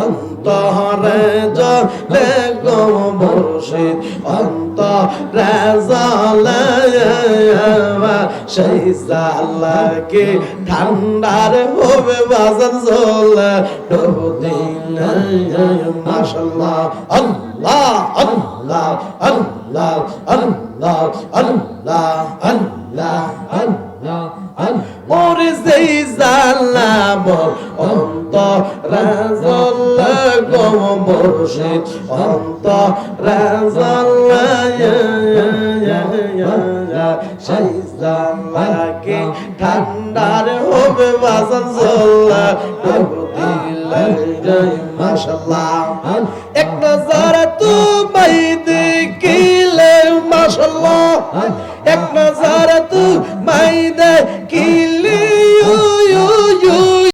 অন্তরে জলে গো মুর্শিদ, অন্তরে জলে সেই জালাকে ঠান্ডার হবে বাজার জলে ডুব দিন আল্লাহ আল্লাহ আল্লাহ। Allah, Allah, Allah, Allah, Allah, Allah. Mor izdeyiz Allah, mor onda razallık o murşid, onda razallık ya ya ya ya. Şeyzallaki kandar hobi vazan zolla, kurdiler maşallah. মাশাল্লাহ এক নজারে নাজারাত মাইদা কি